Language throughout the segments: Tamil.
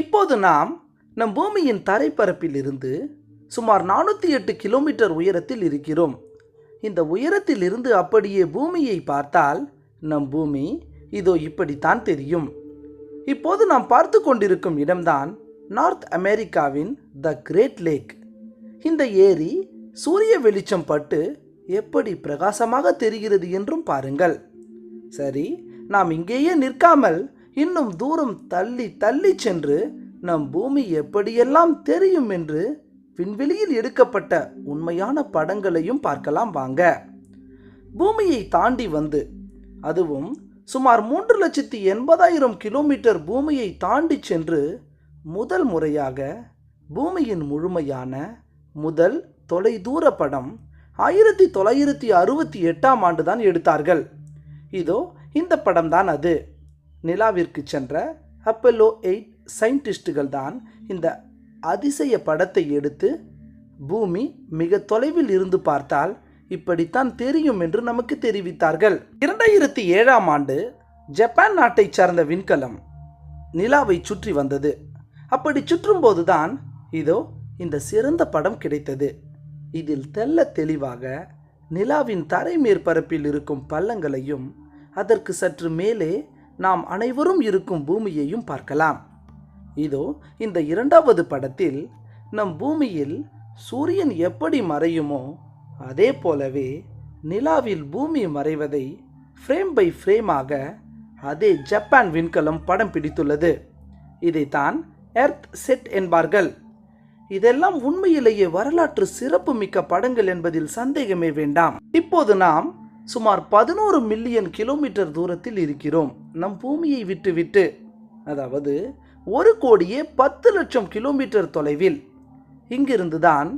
இப்போது நாம் நம் பூமியின் தரைப்பரப்பில் இருந்து சுமார் நானூற்றி எட்டு கிலோமீட்டர் உயரத்தில் இருக்கிறோம். இந்த உயரத்தில் இருந்து அப்படியே பூமியை பார்த்தால் நம் பூமி இதோ இப்படித்தான் தெரியும். இப்போது நாம் பார்த்து கொண்டிருக்கும் இடம்தான் நார்த் அமெரிக்காவின் த கிரேட் லேக். இந்த ஏரி சூரிய வெளிச்சம் பட்டு எப்படி பிரகாசமாக தெரிகிறது என்றும் பாருங்கள். சரி நாம் இங்கேயே நிற்காமல் இன்னும் தூரம் தள்ளி தள்ளி சென்று நம் பூமி எப்படியெல்லாம் தெரியும் என்று விண்வெளியில் எடுக்கப்பட்ட உண்மையான படங்களையும் பார்க்கலாம் வாங்க. பூமியை தாண்டி வந்து அதுவும் சுமார் மூன்று லட்சத்தி எண்பதாயிரம் கிலோமீட்டர் பூமியை தாண்டி சென்று முதல் முறையாக பூமியின் முழுமையான முதல் தொலைதூர படம் ஆயிரத்தி தொள்ளாயிரத்தி அறுபத்தி எட்டாம் ஆண்டு தான் எடுத்தார்கள். இதோ இந்த படம் தான் அது. நிலாவிற்கு சென்ற அப்பல்லோ எயிட் சயின்டிஸ்டுகள் தான் இந்த அதிசய படத்தை எடுத்து பூமி மிக தொலைவில் இருந்து பார்த்தால் இப்படித்தான் தெரியும் என்று நமக்கு தெரிவித்தார்கள். இரண்டாயிரத்தி ஏழாம் ஆண்டு ஜப்பான் நாட்டைச் சார்ந்த விண்கலம் நிலாவை சுற்றி வந்தது. அப்படி சுற்றும்போதுதான் இதோ இந்த சிறந்த படம் கிடைத்தது. இதில் தெள்ள தெளிவாக நிலாவின் தரை மேற்பரப்பில் இருக்கும் பள்ளங்களையும் அதற்கு சற்று மேலே நாம் அனைவரும் இருக்கும் பூமியையும் பார்க்கலாம். இதோ இந்த இரண்டாவது படத்தில் நம் பூமியில் சூரியன் எப்படி மறையுமோ அதே போலவே நிலாவில் பூமி மறைவதை ஃப்ரேம் பை ஃப்ரேமாக அதே ஜப்பான் விண்கலம் படம் பிடித்துள்ளது. இதைத்தான் எர்த் செட் என்பார்கள். இதெல்லாம் உண்மையிலேயே வரலாற்று சிறப்புமிக்க படங்கள் என்பதில் சந்தேகமே வேண்டாம். இப்போது நாம் சுமார் பதினோரு மில்லியன் கிலோமீட்டர் தூரத்தில் இருக்கிறோம். நம் பூமியை விட்டு விட்டு அதாவது ஒரு கோடியே பத்து லட்சம் கிலோமீட்டர் தொலைவில் இங்கிருந்துதான்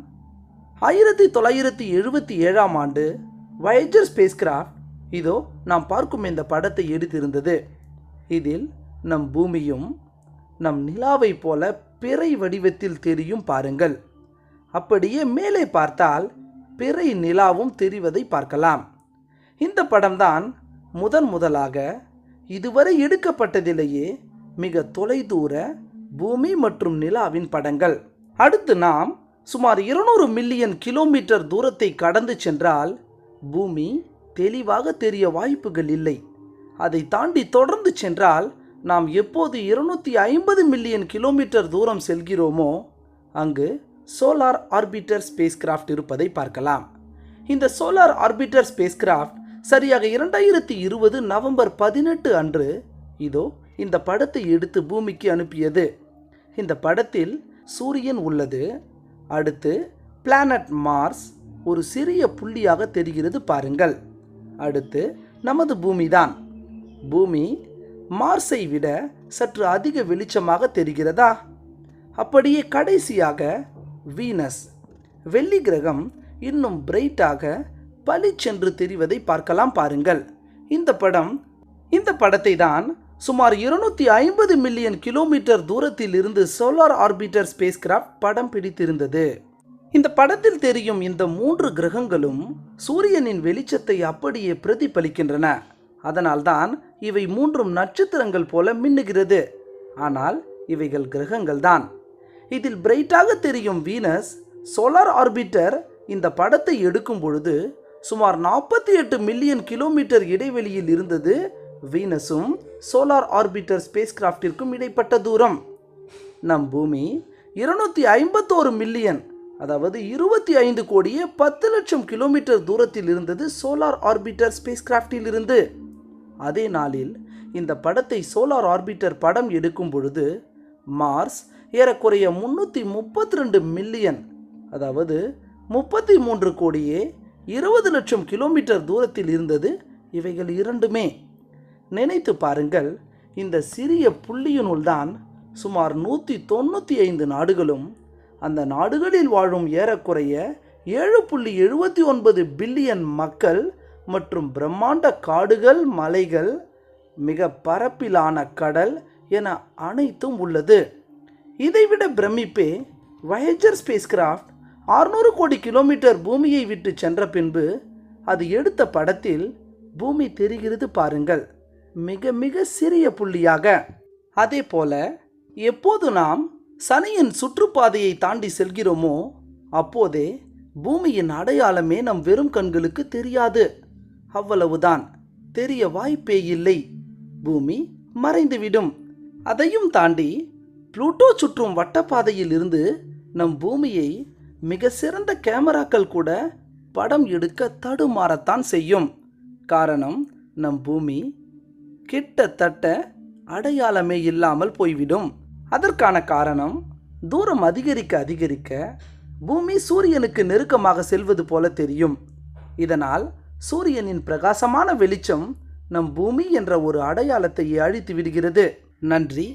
ஆயிரத்தி தொள்ளாயிரத்தி எழுபத்தி ஏழாம் ஆண்டு வயஜர் ஸ்பேஸ் கிராஃப்ட் இதோ நாம் பார்க்கும் இந்த படத்தை எடுத்திருந்தது. இதில் நம் பூமியும் நம் நிலாவைப் போல பிறை வடிவத்தில் தெரியும் பாருங்கள். அப்படியே மேலே பார்த்தால் பிறை நிலாவும் தெரிவதை பார்க்கலாம். இந்த படம்தான் முதன் முதலாக இதுவரை எடுக்கப்பட்டதிலேயே மிக தொலைதூர பூமி மற்றும் நிலாவின் படங்கள். அடுத்து நாம் சுமார் இருநூறு மில்லியன் கிலோமீட்டர் தூரத்தை கடந்து சென்றால் பூமி தெளிவாக தெரிய வாய்ப்புகள் இல்லை. அதை தாண்டி தொடர்ந்து சென்றால் நாம் எப்போது இருநூற்றி ஐம்பது மில்லியன் கிலோமீட்டர் தூரம் செல்கிறோமோ அங்கு சோலார் ஆர்பிட்டர் ஸ்பேஸ் கிராஃப்ட் இருப்பதை பார்க்கலாம். இந்த சோலார் ஆர்பிட்டர் ஸ்பேஸ் கிராஃப்ட் சரியாக இரண்டாயிரத்தி இருபது நவம்பர் பதினெட்டு அன்று இதோ இந்த படத்தை எடுத்து பூமிக்கு அனுப்பியது. இந்த படத்தில் சூரியன் உள்ளது. அடுத்து பிளானட் மார்ஸ் ஒரு சிறிய புள்ளியாக தெரிகிறது பாருங்கள். அடுத்து நமது பூமிதான். பூமி மார்ஸை விட சற்று அதிக வெளிச்சமாக தெரிகிறதா? அப்படியே கடைசியாக வீனஸ் வெள்ளி கிரகம் இன்னும் பிரைட்டாக பளிச்சென்று தெரிவதை பார்க்கலாம் பாருங்கள். இந்த படம் இந்த படத்தை தான் சுமார் இருநூத்தி ஐம்பது மில்லியன் கிலோமீட்டர் தூரத்தில் இருந்து சோலார் ஆர்பிட்டர் ஸ்பேஸ் கிராஃப்ட் படம் பிடித்திருந்தது. இந்த படத்தில் தெரியும் இந்த மூன்று கிரகங்களும் சூரியனின் வெளிச்சத்தை அப்படியே பிரதிபலிக்கின்றன. அதனால்தான் இவை மூன்றும் நட்சத்திரங்கள் போல மின்னுகிறது. ஆனால் இவைகள் கிரகங்கள் தான். இதில் பிரைட்டாக தெரியும் வீனஸ் சோலார் ஆர்பிட்டர் இந்த படத்தை எடுக்கும் பொழுது சுமார் நாற்பத்தி எட்டு மில்லியன் கிலோமீட்டர் இடைவெளியில் இருந்தது வீனஸும் சோலார் ஆர்பிட்டர் ஸ்பேஸ் கிராஃப்டிற்கும் இடைப்பட்ட தூரம். நம் பூமி இருநூத்தி ஐம்பத்தோரு மில்லியன் அதாவது இருபத்தி ஐந்து கோடியே பத்து லட்சம் கிலோமீட்டர் தூரத்தில் இருந்தது சோலார் ஆர்பிட்டர் ஸ்பேஸ் கிராஃப்டில் இருந்து அதே நாளில் இந்த படத்தை சோலார் ஆர்பிட்டர் படம் எடுக்கும் பொழுது மார்ஸ் ஏறக்குறைய முன்னூற்றி முப்பத்தி ரெண்டு மில்லியன் அதாவது முப்பத்தி மூன்று கோடியே இருபது லட்சம் கிலோமீட்டர் தூரத்தில் இருந்தது இவைகள் இரண்டுமே. நினைத்து பாருங்கள் இந்த சிறிய புள்ளியினுள் தான் சுமார் நூற்றி தொண்ணூற்றி ஐந்து நாடுகளும் அந்த நாடுகளில் வாழும் ஏறக்குறைய ஏழு புள்ளி எழுபத்தி ஒன்பது பில்லியன் மக்கள் மற்றும் பிரம்மாண்ட காடுகள் மலைகள் மிக பரப்பிலான கடல் என அனைத்தும் உள்ளது. இதைவிட பிரமிப்பே வயஜர் ஸ்பேஸ் கிராஃப்ட் அறுநூறு கோடி கிலோமீட்டர் பூமியை விட்டு சென்ற பின்பு அது எடுத்த படத்தில் பூமி தெரிகிறது பாருங்கள். மிக மிக சிறிய புள்ளியாக. அதே போல எப்போது நாம் சனியின் சுற்றுப்பாதையை தாண்டி செல்கிறோமோ அப்போதே பூமியின் அடையாளமே நம் வெறும் கண்களுக்கு தெரியாது. அவ்வளவுதான். தெரிய வாய்ப்பே இல்லை. பூமி மறைந்துவிடும். அதையும் தாண்டி புளூட்டோ சுற்றும் வட்டப்பாதையில் இருந்து நம் பூமியை மிக சிறந்த கேமராக்கள் கூட படம் எடுக்க தடுமாறத்தான் செய்யும். காரணம் நம் பூமி கிட்டத்தட்ட அடையாளமே இல்லாமல் போய்விடும். அதற்கான காரணம் தூரம் அதிகரிக்க அதிகரிக்க பூமி சூரியனுக்கு நெருக்கமாக செல்வது போல தெரியும். இதனால் சூரியனின் பிரகாசமான வெளிச்சம் நம் பூமி என்ற ஒரு அடையாளத்தை அழித்து விடுகிறது. நன்றி.